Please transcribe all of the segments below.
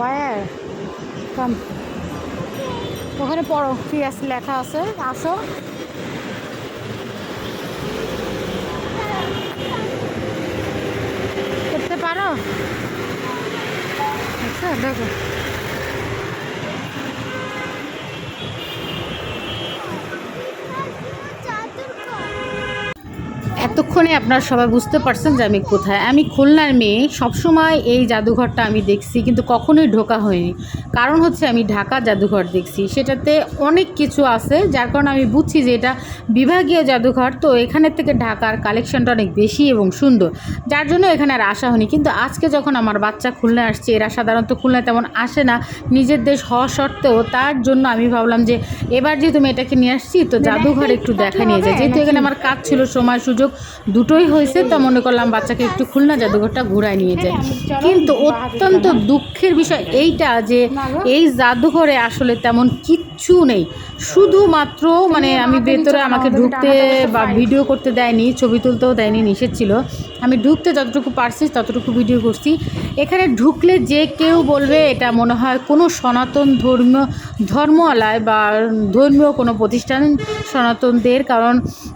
War কাম ওখানে পড়ো ফিয়াস লেখা আছে আসো। করতে পারো? আচ্ছা দেখো। এতক্ষণে আপনারা সবাই বুঝতে পারছেন যে আমি কোথায়। আমি খুলনার মেয়ে সবসময় এই জাদুঘরটা আমি দেখছি কিন্তু কখনোই ঢোকা হয়নি। কারণ হচ্ছে আমি ঢাকা জাদুঘর দেখছি। সেটাতে অনেক কিছু আছে যার কারণে আমি বুঝছি যে এটা বিভাগীয় জাদুঘর। তো এখানের থেকে ঢাকার কালেকশনটা অনেক বেশি এবং সুন্দর। যার জন্য এখানে আর আসা হয়নি। কিন্তু আজকে যখন আমার বাচ্চা খুলনা আসছে এরা সাধারণত খুলনায় তেমন আসে না। নিজের দেশ হওয়া সত্ত্বেও তার জন্য আমি ভাবলাম যে এবার যেহেতু মেয়েটাকে নিয়ে আসছি তো জাদুঘর একটু দেখা নিয়ে যায় যেহেতু এখানে আমার কাজ ছিল সময় সুযোগ দুটোই হয়েছে, তো মনে করলাম বাচ্চাকে একটু খুলনা জাদুঘরটা ঘুরায় নিয়ে যায় কিন্তু অত্যন্ত দুঃখের বিষয় এইটা যে এই জাদুঘরে আসলে তেমন কিচ্ছু নেই। শুধুমাত্র মানে আমি ভেতরে আমাকে ঢুকতে বা ভিডিও করতে দেয়নি, ছবি তুলতেও দেয়নি, নিষেধ ছিল। আমি ঢুকতে যতটুকু পারছি ততটুকু ভিডিও করছি। এখানে ঢুকলে যে কেউ বলবে এটা মনে হয় কোনো সনাতন ধর্মীয় ধর্মওয়ালায় বা ধর্মীয় কোনো প্রতিষ্ঠান সনাতনদের, কারণ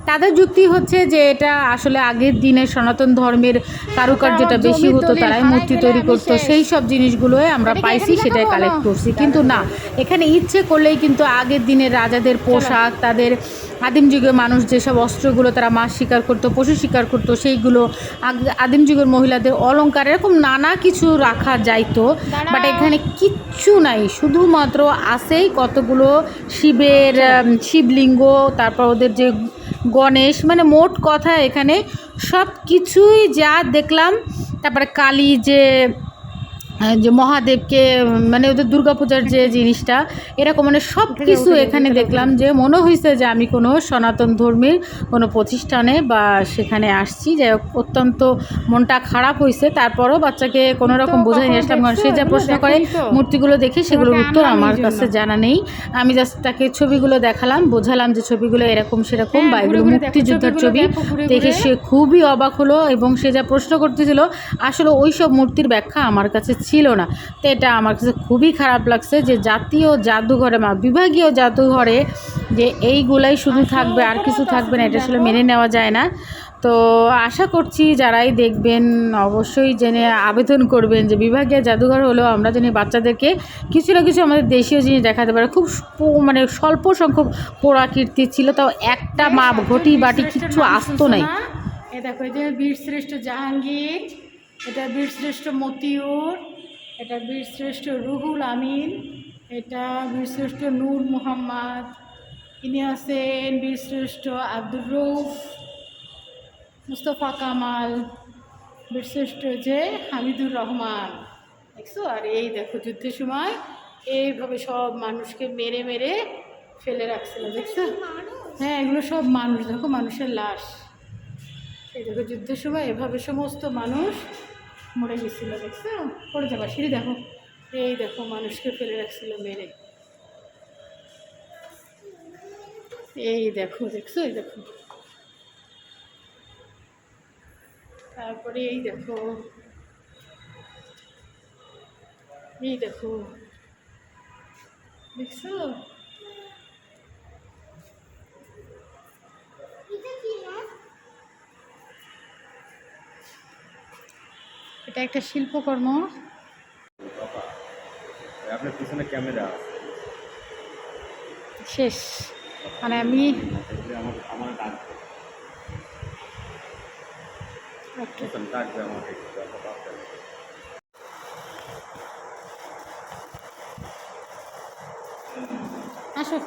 তাদের যুক্তি হচ্ছে যে এটা আসলে আগের দিনে সনাতন ধর্মের কারুকার্যটা বেশি হতো তারাই মূর্তি তৈরি করতো সেই সব জিনিসগুলোই আমরা পাইছি সেটাই কালেক্ট করছি। কিন্তু না এখানে ইচ্ছে করলেই কিন্তু আগের দিনের রাজাদের পোশাক তাদের আদিম যুগের মানুষ যেসব অস্ত্রগুলো তারা মাছ শিকার করতো পশু শিকার করতো সেইগুলো আদিম যুগের মহিলাদের অলংকার এরকম নানা কিছু রাখা যাইতো। বাট এখানে কিচ্ছু নাই শুধুমাত্র আছেই কতগুলো শিবের শিবলিঙ্গ তারপর ওদের যে গণেশ মানে মোট কথা এখানে সব কিছুই যা দেখলাম তারপরে কালী যে যে মহাদেবকে মানে ওদের দুর্গাপূজার যে জিনিসটা এরকম মানে সব কিছু এখানে দেখলাম যে মনে হয়েছে যে আমি কোনো সনাতন ধর্মীর কোনো প্রতিষ্ঠানে বা সেখানে আসছি। যাই হোক অত্যন্ত মনটা খারাপ হয়েছে তারপরও বাচ্চাকে কোনো রকম বোঝাই নিয়ে আসলাম কারণ সে যা প্রশ্ন করে মূর্তিগুলো দেখে সেগুলোর উত্তর আমার কাছে জানা নেই। আমি জাস্ট তাকে ছবিগুলো দেখালাম বোঝালাম যে ছবিগুলো এরকম সেরকম বা এগুলো মুক্তিযোদ্ধার ছবি। দেখে সে খুবই অবাক হলো এবং সে যা প্রশ্ন করতেছিল আসলে ওই সব মূর্তির ব্যাখ্যা আমার কাছে ছিল না। তো এটা আমার কাছে খুবই খারাপ লাগছে যে জাতীয় জাদুঘরে বা বিভাগীয় জাদুঘরে যে এইগুলাই শুধু থাকবে আর কিছু থাকবে না এটা আসলে মেনে নেওয়া যায় না। তো আশা করছি যারাই দেখবেন অবশ্যই জেনে আবেদন করবেন যে বিভাগীয় জাদুঘর হলেও আমরা জানি বাচ্চাদেরকে কিছু না কিছু আমাদের দেশীয় জিনিস দেখাতে পারে। খুব মানে স্বল্প সংখ্যক পোড়াকীর্তি ছিল তাও একটা মা ঘটি বাটি কিচ্ছু আসতো নাই। এ দেখো এই যে বীরশ্রেষ্ঠ জাহাঙ্গীর এটা বীরশ্রেষ্ঠ মতিউর এটা বীরশ্রেষ্ঠ রুহুল আমিন, এটা বীরশ্রেষ্ঠ নূর মুহাম্মদ, ইনি আছেন বীরশ্রেষ্ঠ আব্দুর রৌফ মুস্তফা কামাল, বীরশ্রেষ্ঠ যে হামিদুর রহমান। দেখছ? আর এই দেখো যুদ্ধের সময় এইভাবে সব মানুষকে মেরে মেরে ফেলে রাখছিল, দেখছ? হ্যাঁ এগুলো সব মানুষ, দেখো মানুষের লাশ। এই দেখো যুদ্ধের সময় এভাবে সমস্ত মানুষ মরে গেছিল, দেখছ? পড়ে যাবা। সিঁড়ি দেখো। এই দেখো, মানুষকে ফেলে রাখছিল মেরে। এই দেখো, দেখছ? এই দেখো। তারপরে এই দেখো। এই দেখো। দেখছ? এটা একটা শিল্পকর্ম। আপনার পিছনে ক্যামেরা শেষ। মানে আমি। আসো।